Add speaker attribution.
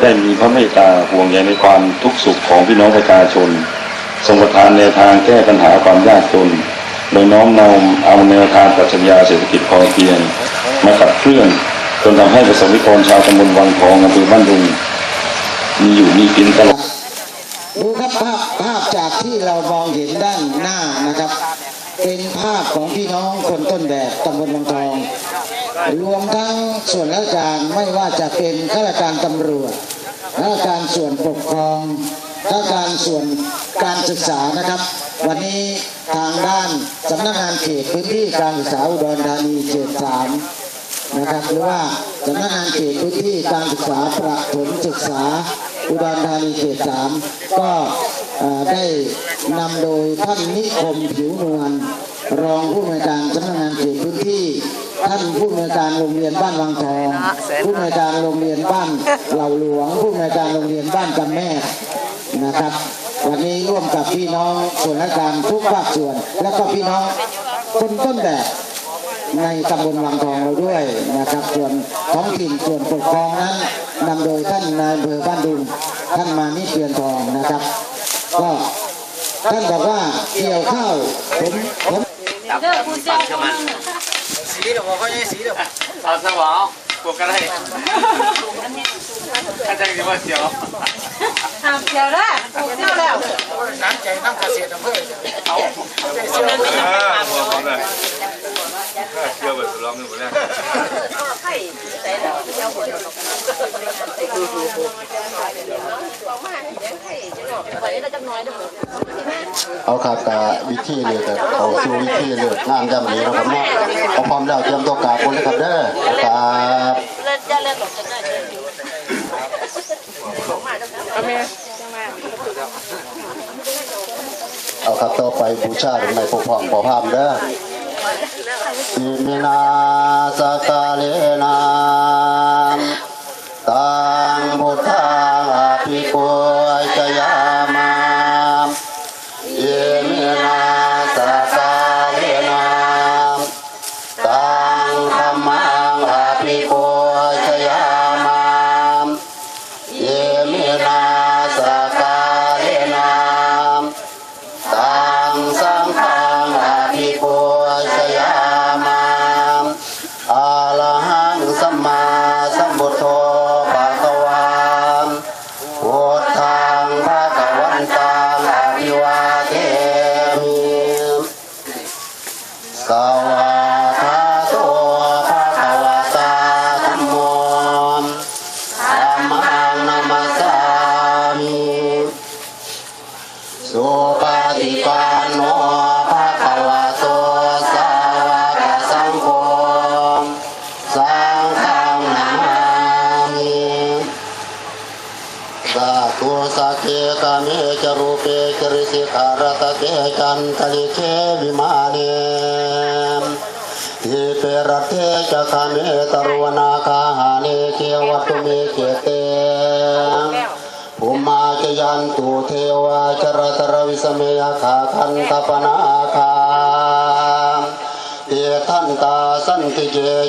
Speaker 1: ได้มีพระเมตตาห่วงใยในความทุกข์สุขของพี่น้องประชาชน ทรงประทานแนวทางแก้ปัญหาความยากจน โดยน้อมนำเอาแนวทางปรัชญาเศรษฐกิจพอเพียงมาขับเคลื่อนจนทำให้ประสบนิกรชาวตำบลวังทองอำเภอบ้านดุงมีอยู่มีกินตลอด
Speaker 2: ดูครับภาพภาพจากที่เรามองเห็นด้านหน้านะครับ เป็นภาพของพี่น้องคนต้นแบบตำบลบางทอง รวมทั้งส่วนราชการไม่ว่าจะเป็นข้าราชการตำรวจข้าราชการส่วนปกครองข้าราชการส่วนการศึกษานะครับ วันนี้ทางด้านสำนักงานเขตพื้นที่การศึกษาอุดรธานีเขตสามนะครับหรือว่าสำนักงานเขตพื้นที่การศึกษาประถมศึกษาอุดรธานีเขตสามก็ได้นำโดยท่านนิคมผิวนวลรองผู้อำนวยการสำนักงานเขตพื้นที่ ท่านผู้อำนวยการโรงเรียนบ้านวังทองผู้อำนวยการโรงเรียนบ้านเหล่าหลวงผู้อำนวยการโรงเรียนบ้านจำแม่นะครับ วันนี้ร่วมกับพี่น้องส่วนราชการทุกภาคส่วน และก็พี่น้องคนต้นแบบในตำบลวังทองเราด้วยนะครับ ส่วนท้องถิ่นส่วนปกครองนั้นนำโดยท่านนายอำเภอบ้านดุงท่านมานิเพียนทองนะครับก็ท่านบอกว่าเกี่ยวข้าวผมผม
Speaker 3: เด้อกูเจ้าของมึง
Speaker 4: สีเดี๋ยวผมเขาจะสีเดี๋ยว
Speaker 5: เอาสวาวพวกก็ได้ข้าจังสิว่าเสียว
Speaker 3: ทำเที่ยวแล้วกูเที่ยวแล้ว
Speaker 4: น้ำใจน้ำ เกษตรอำเภอ
Speaker 5: เอาเออพวกา
Speaker 6: วิธีเลยครับเขาสู่วิธีเลยงานยำนี้นะครับเนาะเอาพร้อมแล้วเตรียมตัวกาบคนเลยครับเด้อครับ
Speaker 3: เอา
Speaker 6: ครับต่อไปบูชาเป็นในปกป้องปอภาพเด้อมินาสกาเล มังอภิปุจยามาเยมินาสกาเลนาตังสังฆังอภิปุชยามาอะระหังสัมมาสัมพุทโธภะคะวาพุทธังภะคะวันตังอภิวาเทมิสา สาธุสักเกกะเมจรูปเปจริสิการตะเกจันตลิเควิมาเนทิเปรเทจคาเมตรวนาคาหาเนเกวัตุเมเกเตภูมาจยันตุเทวาจรตรวิสเมยขาคันตปนาคาเอทันตาสันติเจย